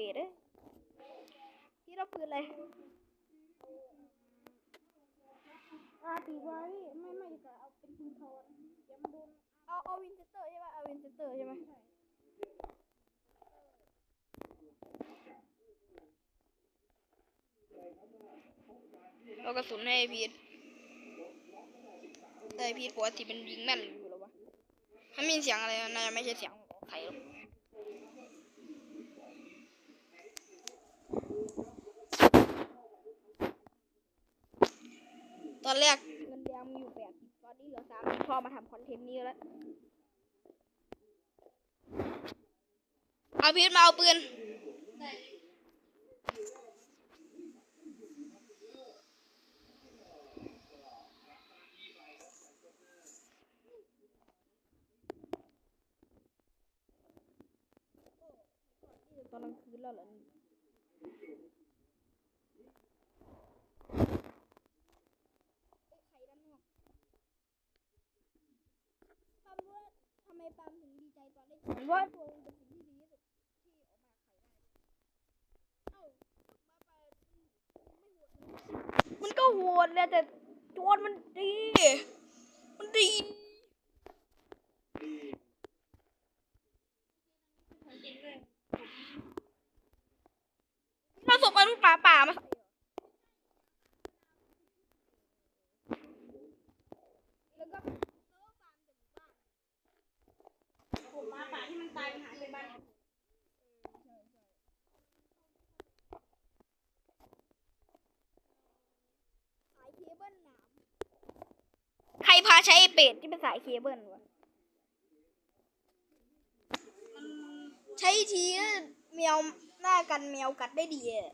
เป็ดเอ้ยพี่เราปืนอะไรอาตีไว้ไม่ไม่ก็เอาเป็นปืนทอนเดี๋ยวมันโดนเอาเอาวินเซสเตอร์ใช่ไหมเอาวินเซสเตอร์ใช่ไหมเอากระสุนให้พีทแต่พีทปกติเป็นยิงแม่นอยู่แล้ววะถ้ามีเสียงอะไรน่าจะไม่ใช่เสียงของใครหรอก อนแรกเงินแดงมีอยู่แปดสิบตอนนี้เหลือสามพอมาทำคอนเทนต์นี้แล้วเอาพีทมาเอาปืนตอนกลางคืนแล้วเหรอนี่ ปามว่าทำไม ปามถึงดีใจตอนได้ผมว่า ตัวเองเป็นสิ่งที่ดีที่สุดที่ออกมาไข่ได้ เอ้ามาไปาไม่โหดเลยมันก็โหดเลยแต่โจรมันดี มันดีเราส่งไปลูกป่าป่ามาใส่เหรอ แล้วก็แล้วก็ฟาร์มจากหมู่บ้านผมมาป่าที่มันตายมันหายไปบ้าน สายเคเบิลหนาม ใคร พาใช้เป็ดที่เป็นสายเคเบิลวะใช้ทีก็แมวหน้ากันแมวกัดได้ดีอะ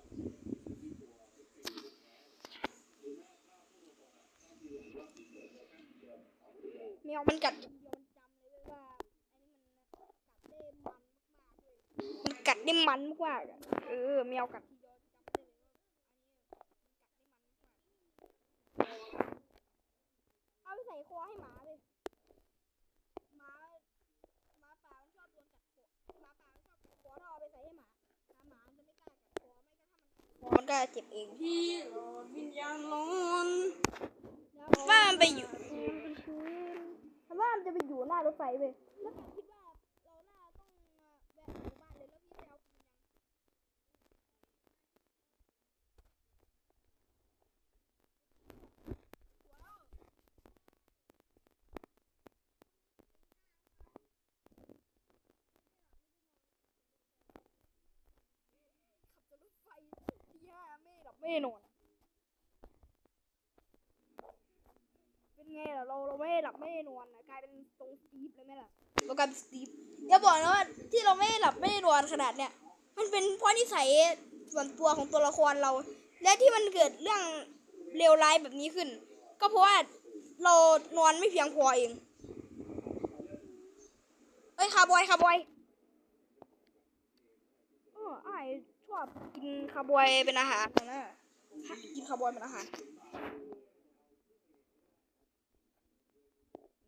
แมวมันกัดเดียวมันกัดได้มันมากๆเลยมันกัดได้มันมากๆอะเออแมวกัดทียวจำได้เลยว่าอันนี้มันกัดได้มันมากๆเอาไปใส่คอให้หมาเลยหมาหมาป่ามันชอบโดนกัดคอหมาป่ามันชอบกัดคอถ้าเอาไปใส่ให้หมาหมาหมามันจะไม่กล้ากัดคอไม่ ก็ถ้ามันมันก็เจ็บเองพี่หลอนวิญญาณร้อนว่ามันไปอยู่ ว่ามันจะไปอยู่หน้ารถไฟเว้ย แล้วผมคิดว่าเราน่าต้องแวะหมู่บ้านเลยแล้วพี่ไปเอาปืนยัง ขับรถไฟที่ห้า ไม่หลับไม่นอนเป็นไงล่ะเราเราไม่ได้หลับไม่ได้นอนนะกลายเป็นตรงสตีฟเลยไหมล่ะเรากลายเป็นสตีฟอย่าบอกนะว่าที่เราไม่ได้หลับไม่ได้นอนขนาดเนี้ยมันเป็นเพราะนิสัยส่วนตัวของตัวละครเรา และที่มันเกิดเรื่องเลวร้ายแบบนี้ขึ้น ก็เพราะว่าเรานอนไม่เพียงพอเองเอ้ยคาบอยคาบอย อ๋ออ้ายช อบกินคาร์บอยเป็นอาหารนะฮะกินคาร์บอยเป็นอาหาร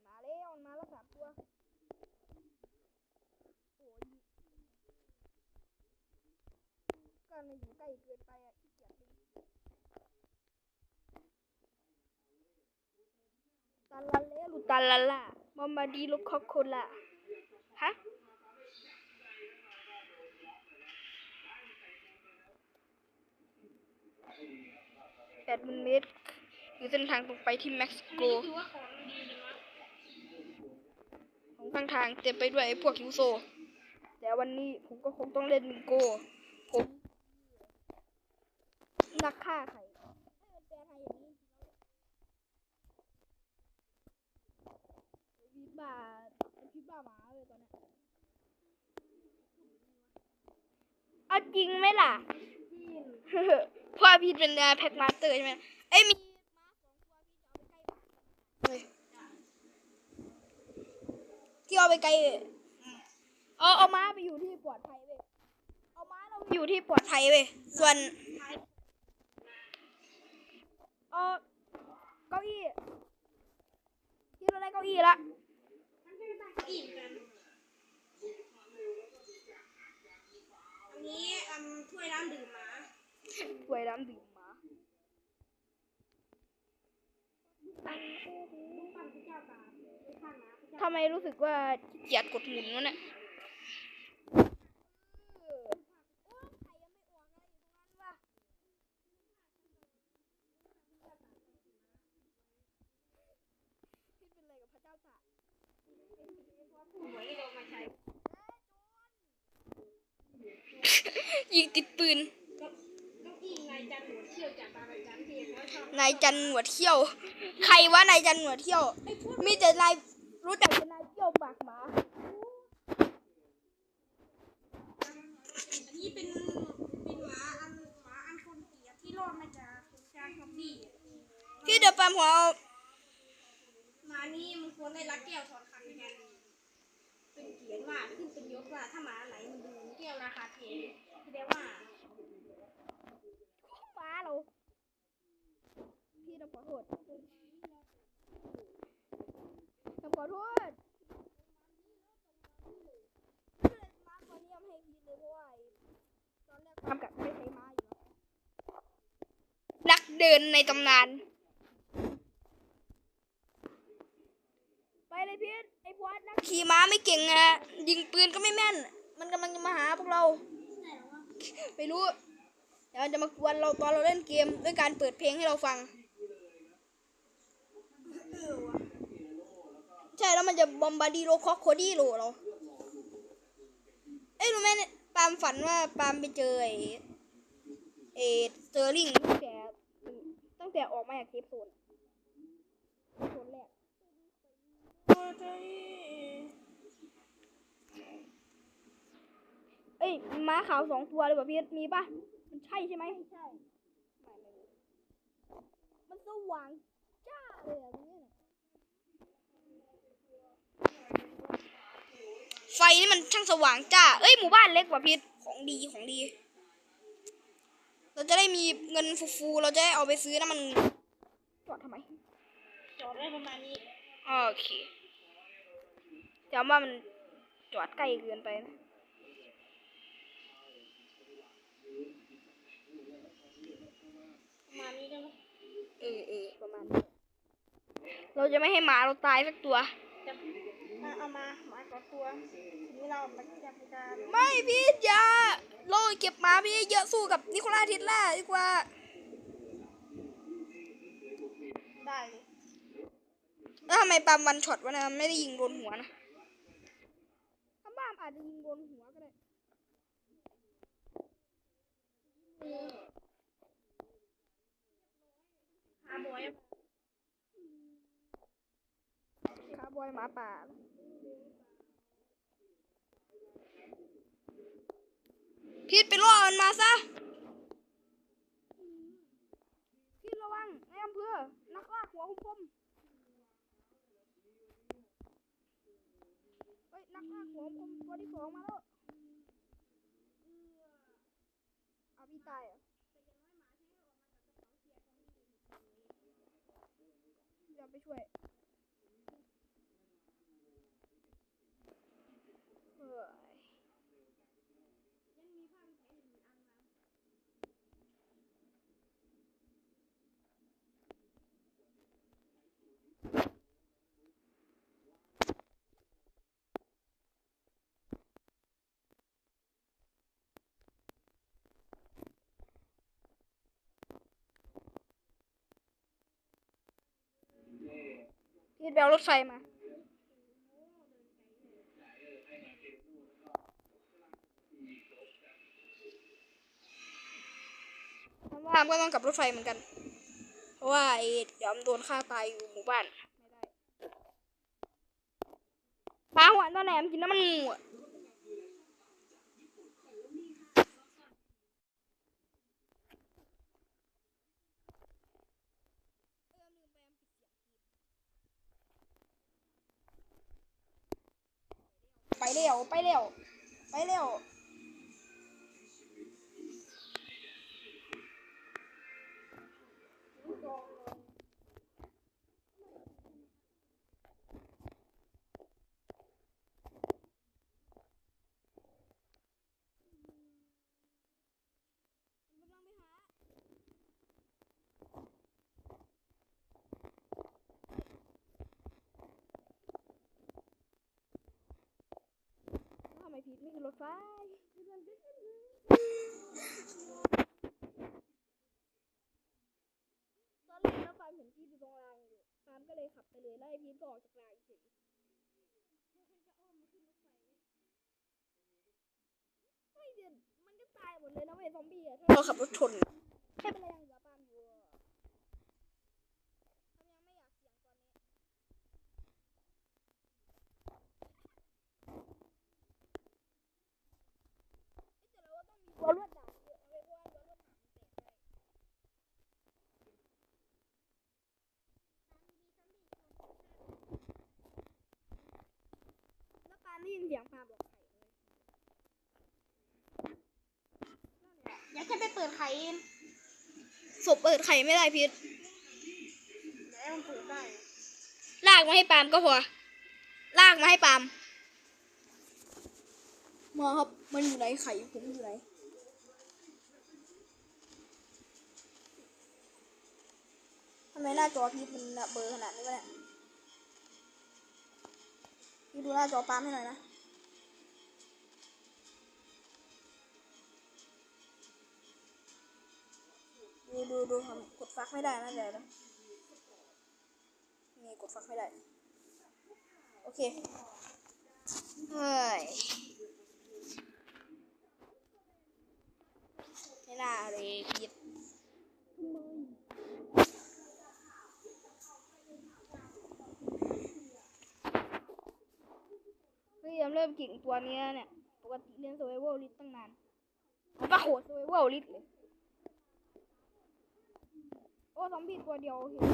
มาแล้วมาแล้วสามตัวโอ้ยก็ไม่อยู่ใกล้เกินไปอะขี้เกียจดึงตาลาเลลูตาลาล่ามามาดีลูกคอกโคล่าฮะ แปดหมื่นเมตรคือเส้นทางตรงไปที่เม็กซิโกของดีนะของข้างทางเต็มไปด้วยพวกฮิวโซ แต่วันนี้ผมก็คงต้องเล่นมิงโก ผมนักฆ่าให้มันแปลไทยอย่างนี้จริงๆแล้วพิษบ้าเป็นพิษบ้าหมาเลยตอนเนี้ยเอาจริงไหมล่ะพี่เพราะว่าพีทเป็นแพ็กมาสเตอร์ใช่ไหมเอ้ยมีม้าสองตัวพี่จะเอาไปใกล้หมาเฮ้ยที่เอาไปไกลเอาเอาม้าไปอยู่ที่ปลอดภัยเว้ยเอาม้าเราไปอยู่ที่ปลอดภัยเว้ยส่วนเอาเก้าอี้ที่เราได้เก้าอี้ละมันไม่ได้ตั้งอิ่มกันอันนี้อันถ้วยน้ำดื่มหมา ถ้วยน้ำดื่มหมาปั่นปั่นพระเจ้าตากข้างหมาพระเจ้าทำไมรู้สึกว่าขี้เกียจกดหมุนวะเนี่ยเออโอ้ยไข่ยังไม่ออกอะไรอยู่ตรงนั้นวะพี่เป็นอะไรกับพระเจ้าตากหวยเรามาใช้ยิงติดปืน นว่าชอบนายจันหนวดเขี้ยว ใครวะนายจันหนวดเขี้ยว มีแต่นายรู้จักแต่นายเขี้ยวปากหมาอันนี้เป็นเป็นหมาอันหมาอันคนเกลียดที่รอดมาจากสงครามซอมบี้พี่เดี๋ยวปามหัวเอาหมานี่มันควรได้รับแก้วถอดคันแทนเป็นเกียรติว่าขึ้นเป็นยศว่าถ้าหมาไหนมันดูแก้วราคาแพงแสดงว่า หมาเรา พี่ต้อง ขอโทษต้องขอโทษมาตอนนี้ยังให้พีเลยเพราะว่าตอนแรกทำกับไม่ใช้มาอยู่นักเดินในตำนาน ไปเลยพีทไอ้พวดนักขี่ม้าไม่เก่งอะยิงปืนก็ไม่แม่น มันกำลังจะมาหาพวกเรา ไม่รู้เดี๋ยวมันจะมากวนเราตอนเราเล่นเกมด้วยการเปิดเพลงให้เราฟัง เออวะ ใช่แล้วมันจะบอมบาร์ดีโลคอกโคดี้โลเราเอ้ยรู้ไหมเนี่ยปาล์มฝันว่าปาล์มไปเจอไอ้เอสเตอร์ลิงตั้งแต่ตั้งแต่ออกมาจากเทปโซนโซนแรกเอ้ยม้าขาวสองตัวเลยป่ะพี่มีป่ะ มันใช่ใช่ไหมไม่ใช่มันสว่างจ้าเลยอะตรงเนี้ยน่ะ ไฟนี่มันช่างสว่างจ้า เอ้ยหมู่บ้านเล็กกว่าพีทของดีของดี เราจะได้มีเงินฟูๆเราจะได้เอาไปซื้อน้ำมันจอดทำไมจอดได้ประมาณนี้ โอเคแต่ว่ามันจอดใกล้เกินไปนะประมาณนี้ได้ไหมเออเออประมาณนี้เราจะไม่ให้หมาเราตายสักตัว จะเอาเอามาหมาสองตัวทีนี้เราไปจับการไม่พี่อย่าเราเก็บหมาพี่เยอะสู้กับนิโคลาเทิสล่าดีกว่า ได้เลยแล้วทำไมปาล์มวันช็อตวะนะไม่ได้ยิงโดนหัวนะถ้าบ้ามอาจจะยิงโดนหัวก็ได้หาบอย คาร์บอยหมาป่าพีทไปล่อมันมาซะพีทระวังในอำเภอนักล่าหัวคมๆเฮ้ยนักล่าหัวคมๆตัวที่สองมาแล้วเอาพี่ตายเหรอะเดี๋ยวไปช่วย พี่ไปเอารถไฟมาเพราะว่าก็ต้องกลับรถไฟเหมือนกัน เพราะว่าไอ้เดี๋ยวมันโดนฆ่าตายอยู่หมู่บ้าน ไม่ได้ปลาหัวตอนไหนมันกินน้ำมัน เร็วไปเร็วไปเร็ว วิ่งรถไฟตอนแรกน้ำฟางเห็นพีทอยู่ตรงรางอยู่ฟามก็เลยขับไปเลยไล่พีทก็ออกจากรางเฉยไม่เดืนมันก็ตายหมดเลยนะเว้ยซอมบี้อะถ้เราขับรถชนแค่เป็นอย่า อยากแค่ไปเปิดไข่ศพเปิดไข่ไม่ได้พิษแล้วมันเปิดได้ลากมาให้ปาล์มก็พอลากมาให้ปาล์มมาครับมันอยู่ไหนไข่ผมอยู่ไหนทำไมหน้าจอพีทมันเบลอขนาดนี้วะเนี่ยพี่ดูหน้าจอปาล์มให้หน่อยนะ ดูดูทำกดฟักไม่ได้นะเดี๋ยวนะนี่กดฟักไม่ได้ โอเค เฮ้ยไม่น่าเลยพีทเฮ้ยยังเริ่มเก่งตัวเนี้ยเนี่ย ปกติเรียน survival list ตั้งนานมันก็โหด survival list เลย โอ้ซอมบี้ตัวเดียวเห็น